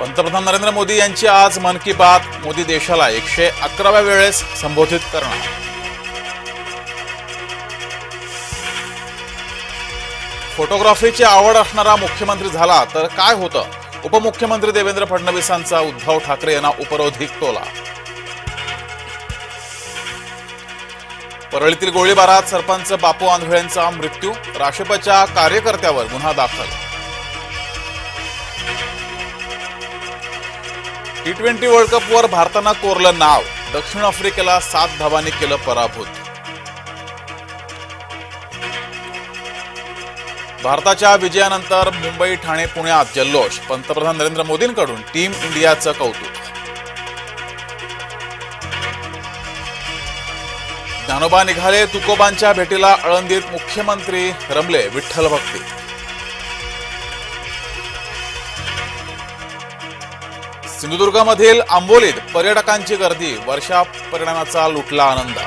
पंतप्रधान नरेंद्र मोदी यांची आज मन की बात मोदी देशाला एकशे अकराव्या वेळेस संबोधित करणार. फोटोग्राफीची आवड असणारा मुख्यमंत्री झाला तर काय होतं? उपमुख्यमंत्री देवेंद्र फडणवीसांचा उद्धव ठाकरे यांना उपरोधिक टोला. परळीतील गोळीबारात सरपंच बापू आंधळेंचा मृत्यू राष्ट्रपच्या कार्यकर्त्यावर गुन्हा दाखल टी ट्वेंटी वर्ल्ड कपवर भारतानं कोरलं नाव. दक्षिण आफ्रिकेला सात धावांनी केलं पराभूत. भारताच्या विजयानंतर मुंबई ठाणे पुण्यात जल्लोष. पंतप्रधान नरेंद्र मोदींकडून टीम इंडियाचं कौतुक. ज्ञानोबा निघाले तुकोबांच्या भेटीला आळंदीत मुख्यमंत्री रमले विठ्ठल भक्ती. सिंधुदुर्गामधील आंबोलीत पर्यटकांची गर्दी वर्षा परिणामाचा लुटला आनंद.